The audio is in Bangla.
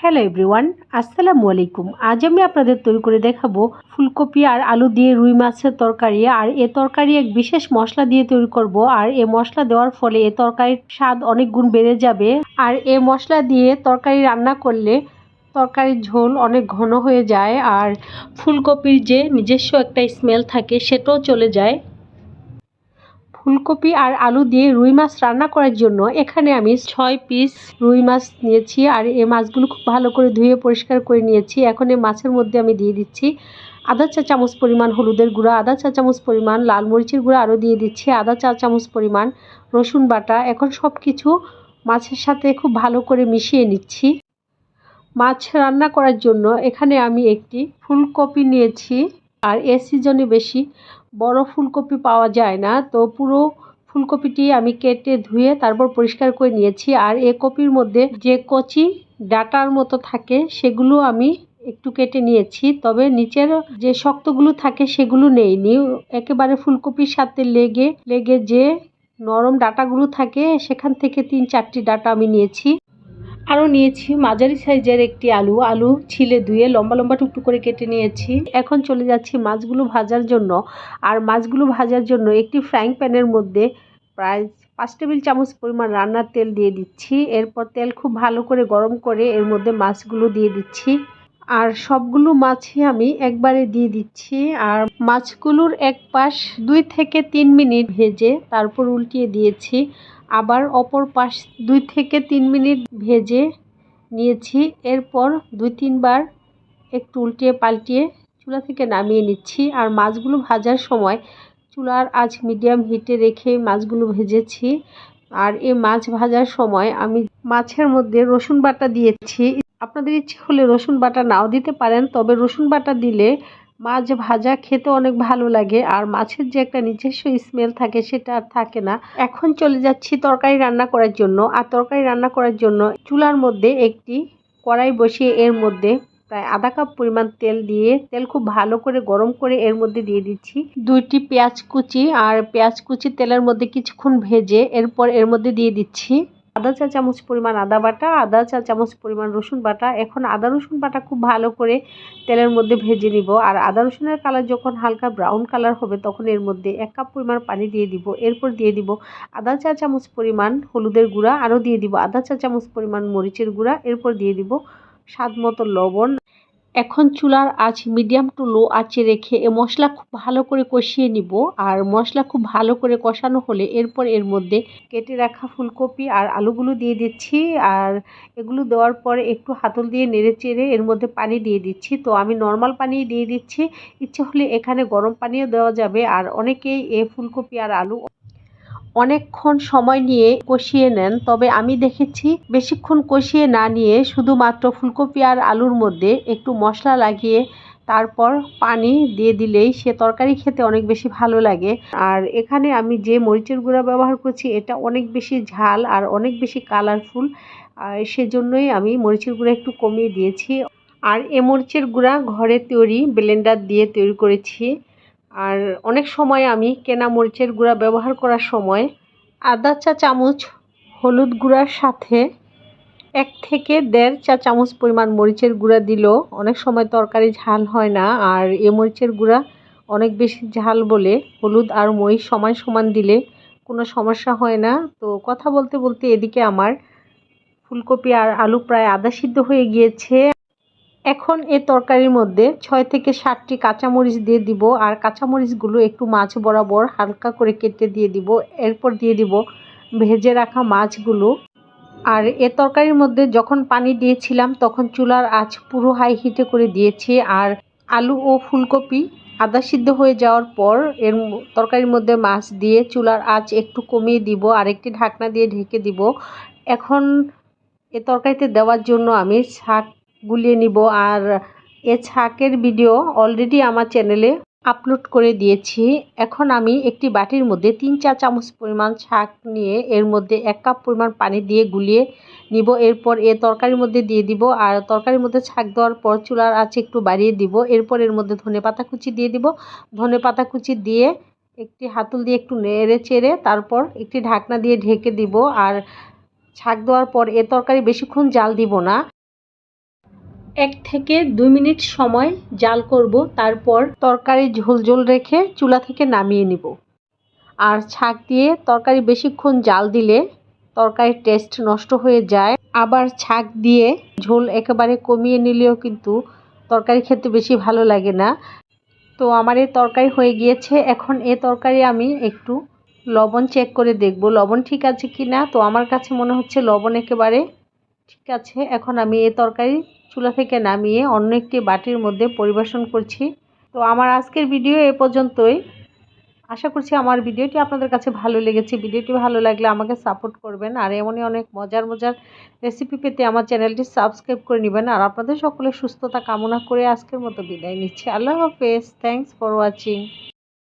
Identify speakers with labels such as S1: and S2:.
S1: হ্যালো এভরিওয়ান আসসালামু আলাইকুম আজ আমি আপনাদের তৈরি করে দেখাবো ফুলকপি আর আলু দিয়ে রুই মাছের তরকারি। আর এ তরকারি এক বিশেষ মশলা দিয়ে তৈরি করব। আর এ মশলা দেওয়ার ফলে এ তরকারির স্বাদ অনেক গুণ বেড়ে যাবে। আর এ মশলা দিয়ে তরকারি রান্না করলে তরকারির ঝোল অনেক ঘন হয়ে যায়। আর ফুলকপির যে নিজস্ব একটা স্মেল থাকে, সেটাও চলে যায়। ফুলকপি আর আলু দিয়ে রুই মাছ রান্না করার জন্য এখানে আমি ছয় পিস রুই মাছ নিয়েছি আর এই মাছগুলো খুব ভালো করে ধুয়ে পরিষ্কার করে নিয়েছি। এখন এই মাছের মধ্যে আমি দিয়ে দিচ্ছি আধা চা চামচ পরিমাণ হলুদের গুঁড়া আধা চা চামচ পরিমাণ লাল মরিচের গুঁড়া আরও দিয়ে দিচ্ছি আধা চা চামচ পরিমাণ রসুন বাটা। এখন সব কিছু মাছের সাথে খুব ভালো করে মিশিয়ে নিচ্ছি। মাছ রান্না করার জন্য এখানে আমি একটি ফুলকপি নিয়েছি আর এ সিজনে বেশি বড় ফুলকপি পাওয়া যায় না। তো পুরো ফুলকপিটি আমি কেটে ধুয়ে তারপর পরিষ্কার করে নিয়েছি। আর এ কপির মধ্যে যে কচি ডাটার মতো থাকে, সেগুলো আমি একটু কেটে নিয়েছি। তবে নিচের যে শক্তগুলো থাকে, সেগুলো নেইনি। একেবারে ফুলকপির সাথে লেগে লেগে যে নরম ডাটাগুলো থাকে, সেখান থেকে তিন চারটি ডাটা আমি নিয়েছি। আরও নিয়েছি। মাঝারি সাইজের একটি আলু। আলু ছিলে ধুয়ে লম্বা লম্বা টুকটুক করে কেটে নিয়েছি। এখন চলে যাচ্ছি মাছগুলো ভাজার জন্য। আর মাছগুলো ভাজার জন্য একটি ফ্রাইং প্যানের মধ্যে প্রায় পাঁচ টেবিল চামচ পরিমাণ রান্নার তেল দিয়ে দিচ্ছি। এরপর তেল খুব ভালো করে গরম করে এর মধ্যে মাছগুলো দিয়ে দিচ্ছি। আর সবগুলো মাছই আমি একবারে দিয়ে দিচ্ছি। আর মাছগুলোর এক পাশ দুই থেকে তিন মিনিট ভেজে তারপর উল্টিয়ে দিয়েছি। আবার অপর পাশ দুই থেকে তিন মিনিট ভেজে নিয়েছি। এরপর দুই তিনবার একটু উল্টিয়ে পাল্টিয়ে চুলা থেকে নামিয়ে নিচ্ছি। আর মাছগুলো ভাজার সময় চুলার আঁচ মিডিয়াম হিটে রেখে মাছগুলো ভেজেছি। আর এই মাছ ভাজার সময় আমি মাছের মধ্যে রসুন বাটা দিয়েছি। আপনাদের ইচ্ছে হলে রসুন বাটা নাও দিতে পারেন, তবে রসুন বাটা দিলে মাছ ভাজা খেতে অনেক ভালো লাগে, আর মাছের যে একটা নিজস্ব স্মেল থাকে সেটা আর থাকে না। এখন চলে যাচ্ছি তরকারি রান্না করার জন্য, আর তরকারি রান্না করার জন্য চুলার মধ্যে একটি কড়াই বসিয়ে এর মধ্যে প্রায় আধা কাপ পরিমাণ তেল দিয়ে, তেল খুব ভালো করে গরম করে এর মধ্যে দিয়ে দিচ্ছি। দুইটি পেঁয়াজ কুচি, আর পেঁয়াজ কুচি তেলের মধ্যে কিছুক্ষণ ভেজে এরপর এর মধ্যে দিয়ে দিচ্ছি আদা চা চামচ পরিমাণ আদা বাটা, আদা চা চামচ পরিমাণ রসুন বাটা। এখন আদা, রসুন বাটা খুব ভালো করে তেলের মধ্যে ভেজে নিব। আর আদা, রসুনের কালার যখন হালকা ব্রাউন কালার হবে, তখন এর মধ্যে এক কাপ পরিমাণ পানি দিয়ে দিব। এরপর দিয়ে দিব আদা, চা, চামচ পরিমাণ হলুদের গুঁড়া, আরও দিয়ে দিব আদা, চা, চামচ পরিমাণ মরিচের গুঁড়া। এরপর দিয়ে দিব স্বাদ মতো লবণ। এখন চুলার আঁচ মিডিয়াম টু লো আঁচে রেখে এ মশলা খুব ভালো করে কষিয়ে নিব। আর মশলা খুব ভালো করে কষানো হলে এরপর এর মধ্যে কেটে রাখা ফুলকপি আর আলুগুলো দিয়ে দিচ্ছি। আর এগুলো দেওয়ার পরে একটু হাতল দিয়ে নেড়ে চেড়ে এর মধ্যে পানি দিয়ে দিচ্ছি। তো আমি নর্মাল পানি দিয়ে দিচ্ছি। ইচ্ছে হলে এখানে গরম পানিও দেওয়া যাবে। আর অনেকেই এ ফুলকপি আর আলু অনেকক্ষণ সময় নিয়ে কষিয়ে নেন, তবে আমি দেখেছি বেশিক্ষণ কষিয়ে না নিয়ে শুধুমাত্র ফুলকপি আর আলুর মধ্যে একটু মশলা লাগিয়ে তারপর পানি দিয়ে দিলেই সে তরকারি খেতে অনেক বেশি ভালো লাগে। আর এখানে আমি যে মরিচের গুঁড়া ব্যবহার করছি, এটা অনেক বেশি ঝাল আর অনেক বেশি কালারফুল। সেজন্যই আমি মরিচের গুঁড়া একটু কমিয়ে দিয়েছি। আর এ মরিচের গুঁড়া ঘরে তৈরি ব্লেন্ডার দিয়ে তৈরি করেছি। আর অনেক সময় আমি কেনা মরিচের গুঁড়া ব্যবহার করার সময় আদা চা চামচ হলুদ গুঁড়ার সাথে এক থেকে দেড় চা চামচ পরিমাণ মরিচের গুঁড়া দিলেও অনেক সময় তরকারি ঝাল হয় না। আর এ মরিচের গুঁড়া অনেক বেশি ঝাল বলে হলুদ আর মরিচ সমান সমান দিলে কোনো সমস্যা হয় না। তো কথা বলতে বলতে এদিকে আমার ফুলকপি আর আলু প্রায় আদা সিদ্ধ হয়ে গিয়েছে। এখন এ তরকারির মধ্যে ছয় থেকে সাতটি কাঁচামরিচ দিয়ে দিব আর কাঁচামরিচগুলো একটু মাছ বরাবর হালকা করে কেটে দিয়ে দিব। এরপর দিয়ে দিব ভেজে রাখা মাছগুলো। আর এ তরকারির মধ্যে যখন পানি দিয়েছিলাম তখন চুলার আঁচ পুরো হাই হিটে করে দিয়েছি আর আলু ও ফুলকপি আদা সিদ্ধ হয়ে যাওয়ার পর এর তরকারির মধ্যে মাছ দিয়ে চুলার আঁচ একটু কমিয়ে দিব আর একটি ঢাকনা দিয়ে ঢেকে দিব। এখন এ তরকারিতে দেওয়ার জন্য আমি শাক গুলিয়ে নিব। আর এ ছাকের ভিডিও অলরেডি আমার চ্যানেলে আপলোড করে দিয়েছি। এখন আমি একটি বাটির মধ্যে তিন চা চামচ পরিমাণ ছাক নিয়ে এর মধ্যে এক কাপ পরিমাণ পানি দিয়ে গুলিয়ে নিব। এরপর এ তরকারির মধ্যে দিয়ে দিব। আর তরকারির মধ্যে ছাক দেওয়ার পর চুলার আছে একটু বাড়িয়ে দিব। এরপর এর মধ্যে ধনে পাতা কুচি দিয়ে দিব। ধনে পাতা কুচি দিয়ে একটি হাতুল দিয়ে একটু নেড়ে চেড়ে তারপর একটি ঢাকনা দিয়ে ঢেকে দিব। আর ছাক দেওয়ার পর এ তরকারি বেশিক্ষণ জাল দিব না। এক থেকে দুই মিনিট সময় জাল করব, তারপর তরকারি ঝোল ঝোল রেখে চুলা থেকে নামিয়ে নিব। আর ছাঁক দিয়ে তরকারি বেশিক্ষণ জাল দিলে তরকারির টেস্ট নষ্ট হয়ে যায়। আবার ছাঁক দিয়ে ঝোল একেবারে কমিয়ে নিলেও কিন্তু তরকারি খেতে বেশি ভালো লাগে না। তো আমার এই তরকারি হয়ে গিয়েছে। এখন এ তরকারি আমি একটু লবণ চেক করে দেখব, লবণ ঠিক আছে কি না তো আমার কাছে মনে হচ্ছে লবণ একেবারে ঠিক আছে। এখন আমি এ তরকারি চুলা থেকে নামিয়ে অন্য একটি বাটির মধ্যে পরিবেশন করছি। তো আমার আজকের ভিডিও এ পর্যন্তই। আশা করছি আমার ভিডিওটি আপনাদের কাছে ভালো লেগেছে। ভিডিওটি ভালো লাগলে আমাকে সাপোর্ট করবেন। আর এমনই অনেক মজার মজার রেসিপি পেতে আমার চ্যানেলটি সাবস্ক্রাইব করে নেবেন। আর আপনাদের সকলের সুস্থতা কামনা করে আজকের মতো বিদায় নিচ্ছি। আল্লাহ হাফেজ। Thanks for watching